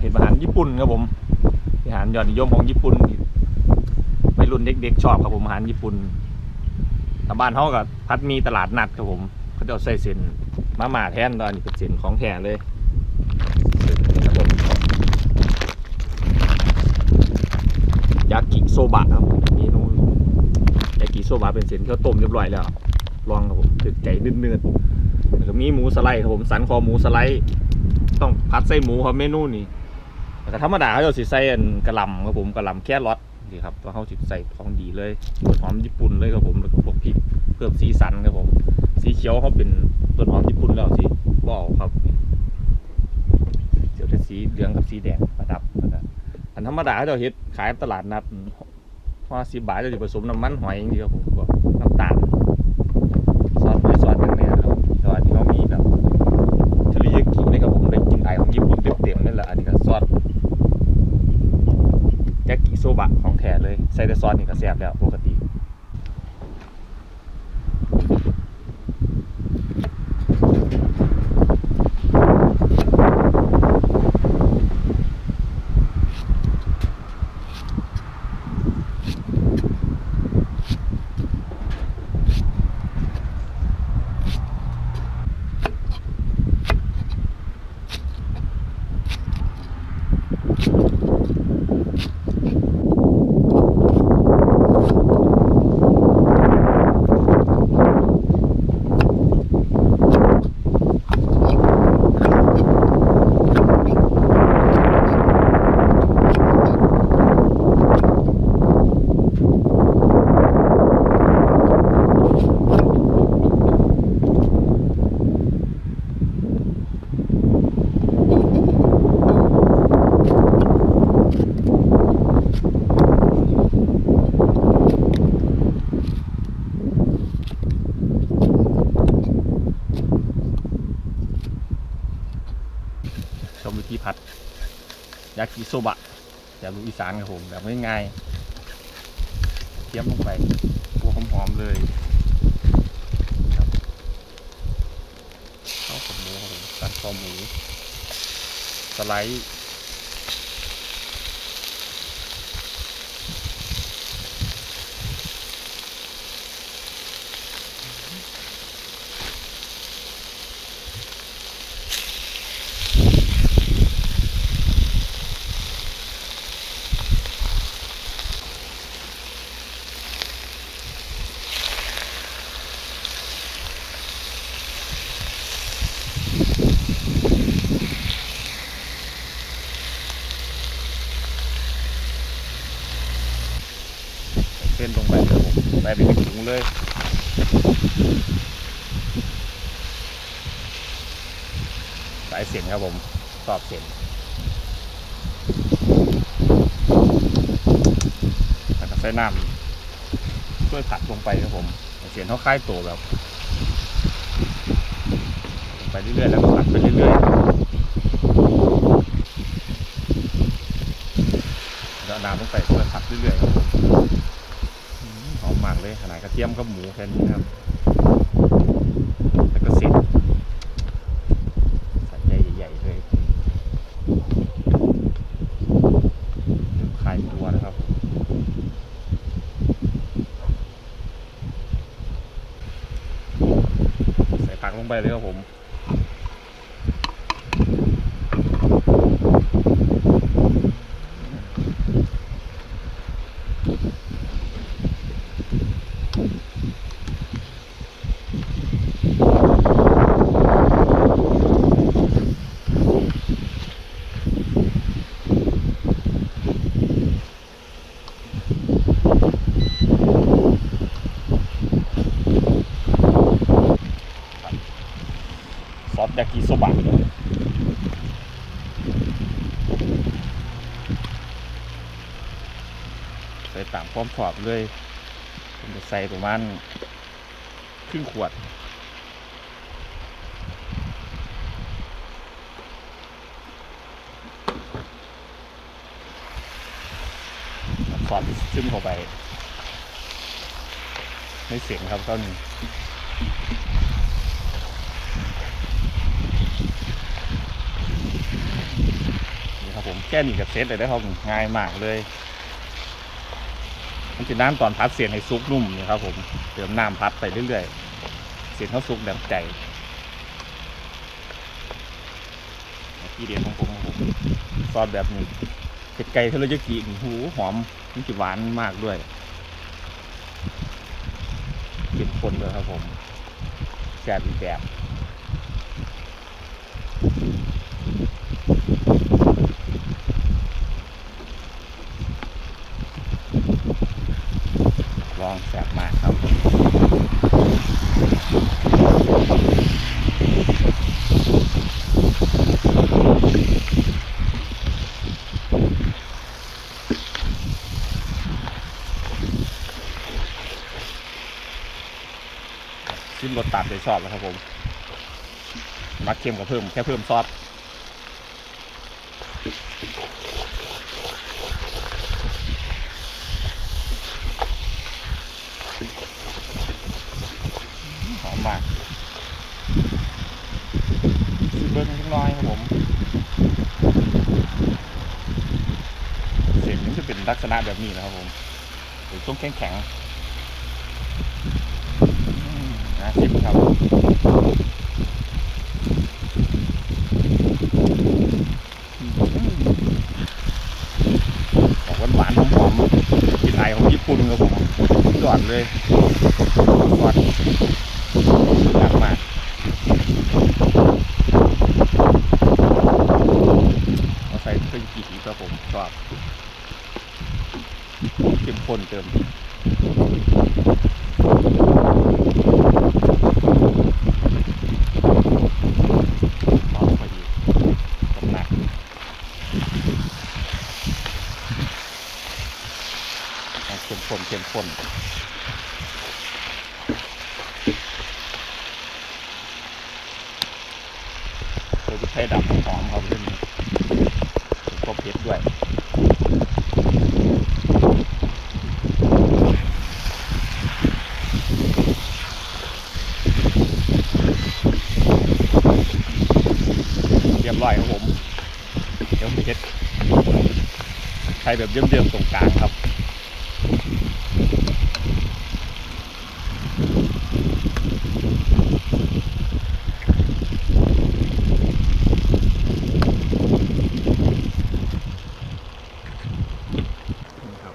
เป็นอาหารญี่ปุ่นครับผมอาหารยอดนิยมของญี่ปุ่นวัยรุ่นเด็กๆชอบครับผมอาหารญี่ปุ่นแต่บ้านเขากับพัดมีตลาดนัดครับผมเขาจะเอาใส่เส้นมาม่าแทนตอนนี้เป็นเส้นของแท้เลยเส้นครับผมยากิโซบะครับเมนูยากิโซบะเป็นเส้นที่เขาต้มเรียบร้อยแล้วลองครับผมถึกใจเนื้อๆแล้วก็มีหมูสไลด์ครับผมสันคอหมูสไลด์ต้องพัดใส่หมูครับเมนูนี้ แต่ธรรมดาเขาจะสิใส่อันกระลำครับผมกระลำแค่รสนี่ครับตัวเขาสิใส่ของดีเลยต้นหอมญี่ปุ่นเลยครับผมแล้วก็พวกพริกเพิ่มสีสันครับผม สีเขียวเขาเป็นต้นหอมญี่ปุ่นแล้วสิบอกครับเดี๋ยวจะสีเหลืองกับสีแดงประดับนะครับอันธรรมดาเขาจะเฮ็ดขายตลาดนัดว่าสิบบาทจะผสมน้ำมันหอยอย่างเดียวครับผมพวกน้ำตาลซอสหอยซอสอย่างเนี้ยครับแต่ว่าที่เขามีแบบ เทริยากินะครับผมได้กินไอของญี่ปุ่นเต็มๆนั่นแหละอันนี้ก็ซอสยากิโซบะของแท้เลยใส่แต่ ซอสนี่ก็แซ่บแล้วผติชมวิธีผัด ยากิโซบะแบบลูกอีสานครับผมแบบง่ายๆเทียมลงไปตัวหอมๆเลยครับข้าวกับหมูครับผมตัดคอหมูสไลด์เส้นลงไปเลยครับผมใส่ไปเป็นถุงเลย สายเส้นครับผมสอบเส้นแล้วก็ใส่น้ำช่วยผัดลงไปครับผมเส้นเขาคล้ายตัวแบบไปเรื่อยๆแล้วก็ผัดไปเรื่อยๆแล้วเอาน้ำลงไปช่วยผัดเรื่อยๆครับผมอืมหอมมากเลยขนาดกระเทียมกับหมูแค่นี้นะครับแล้วก็เสร็จ ใส่ใจใหญ่ๆเลยเริ่มคลายตัวนะครับ ใส่ผักลงไปเลยครับผม ซอสยากิโซบะ ใส่ตามพร้อมชอบเลยผมจะใส่ประมาณครึ่งขวดซอสซึมเข้าไป ไม่เสียงครับตอนนี้นี่ครับผมผมแค่นี้ก็เสร็จเลยได้ครับง่ายมากเลย มันจะน้ำตอนพัดเสียนให้ซุกนุ่มนี่ครับผมเติมน้ำพัดไปเรื่อยๆ เสียนเขาซุกแบบใจที่เดียของผมของผมซอสแบบนี้เผ็ดไก่เทโรยากินี่หูหอมมันจะหวานมากด้วยเผ็ดคนเลยครับผมแซ่บอีกแบบ ลองแสบมากครับ ซิมรสตามใจชอบแล้วครับผมมักเค็มก็เพิ่มแค่เพิ่มซอสหอมมากซิมเบิ้ลนิดน้อยครับผมเสียงมันจะเป็นลักษณะแบบนี้นะครับผมหรือช่วงแข็งแข็ง นะชิมครับอืมบอกหวานๆหอมๆกลินไอของญี่ปุ่นครับผมยอดเลยยอดยากมากเอาใส่เครื่องกีครับผมชอบเข้มข้นเติมหอมพอดีกำนักเอา เข้มข้นเข้มข้นตัวจะให้ดับหอมครับเรื่องนี้ก็เผ็ดด้วยเรียบร้อยครับผม เดี๋ยวเผ็ดใช้แบบเดิมๆตรงกลางครับ นี่ครับ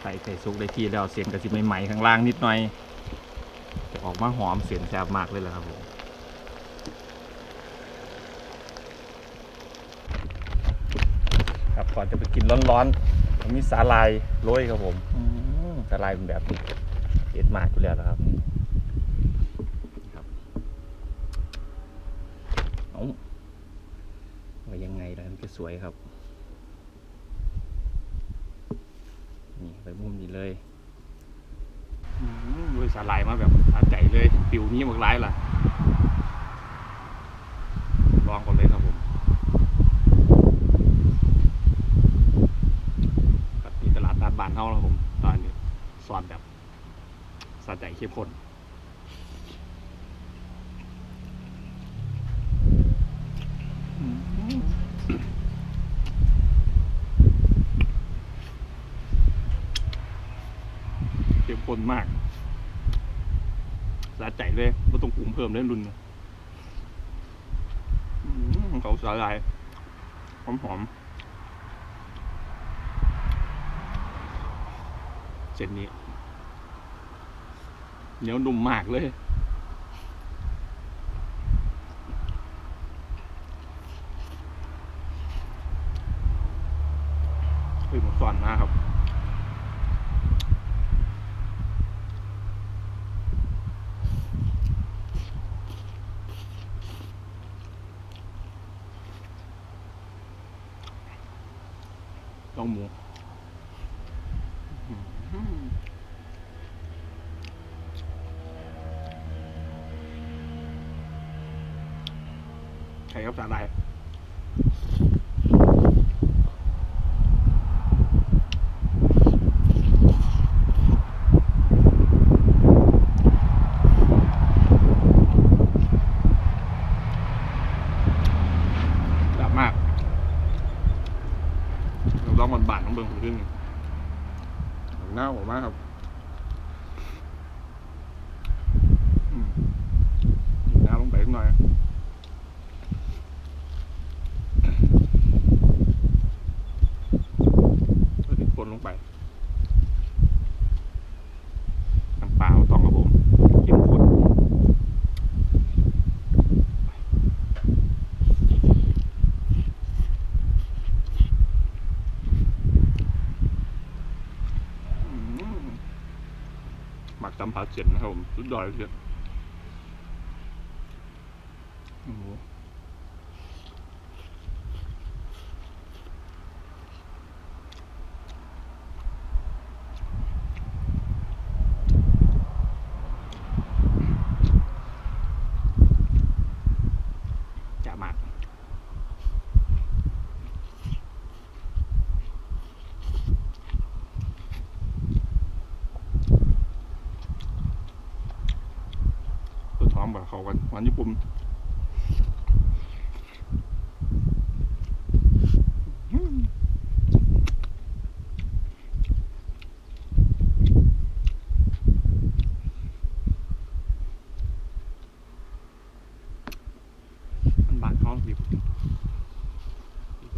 ใส่ไข่ซุกได้ที่แล้วเสียนกระสิใหม่ๆข้างล่างนิดหน่อยจะออกมาหอมเสียนแซ่บมากเลยแหละครับผมครับก่อนจะไปกินร้อนๆผมมีสาลายโรยครับผมอืมสาลายเป็นแบบนี้เด็ดมากอยู่แล้วนะครับนี่ครับเอาไว้ยังไงล่ะมันจะสวยครับ นี่ ไปมุมนี้เลยด้วยสาลายมาแบบอาใจเลยปิวนี้หมกร้ายล่ะลองก่อนเลยครับผมกับที่ตลาดนัดบานเท่าแล้วผม ตอนนี้สอนแบบสาใจเข้มข้นอืม เข้มข้ นมากสาใจเลยว่าต้องปรุงเพิ่มเลยรุ่นนี้อืมเขาสาลายหอมหอมเส้นนี้เหนียวนุ่มมากเลย เฮ้ยหมดสอนมากครับ ต้องหมู ไข่ครับสาหร่ายแบบมากองบานๆต้องเบิงผมขึ้น น่าผมมากครับอืมน้ำลงไปหน่อยก็ติดคนลงไปน้ำเปล่าต้องครับผมเข้มข้นอืม หมักตำผัดเสร็จนะครับผมสุดยอดเลยทีเดียวโอ้โหจะมากต้นหอมกับเขากันหวานญี่ปุ่นบานท้องหยิบ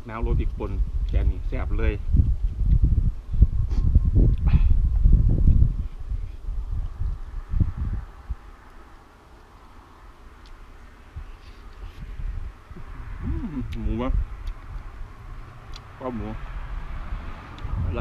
น้ำโรยพริกปนแกนี่แซ่บเลย อืมหมูมะข้าวหมู อะไร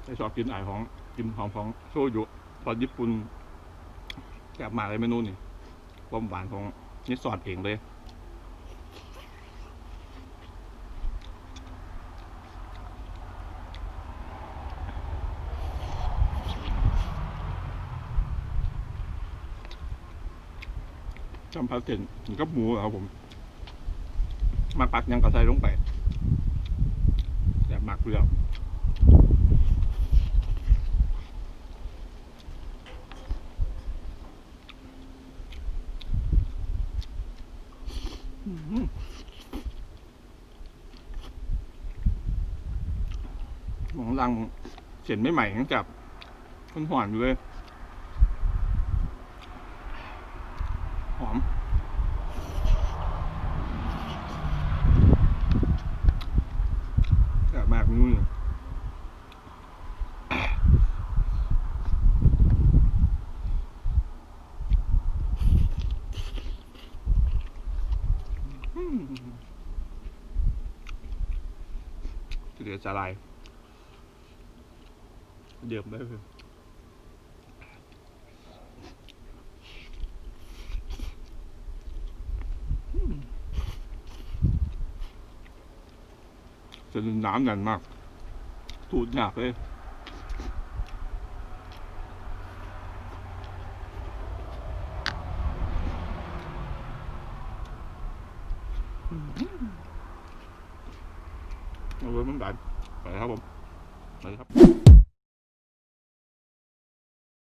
ไม่ ชอบกินไอของกินหอมของโชยุตอนญี่ปุ่นแซ่บมาเลยเมนูนี่ความหวานของนี่สอดเองเลยจำพาเส้นกับหมูครับผม มาปักยังกระใส่ลงไปแบบหมักเปลือก ของรังเส้นไม่ใหม่ทั้งจับคนหวานอยู่เลย หอม แซ่บมากเมนูนี่อืม เหลือจะลายเดิมได้เลยจะน้ำแน่นมาก ถูดยากเลย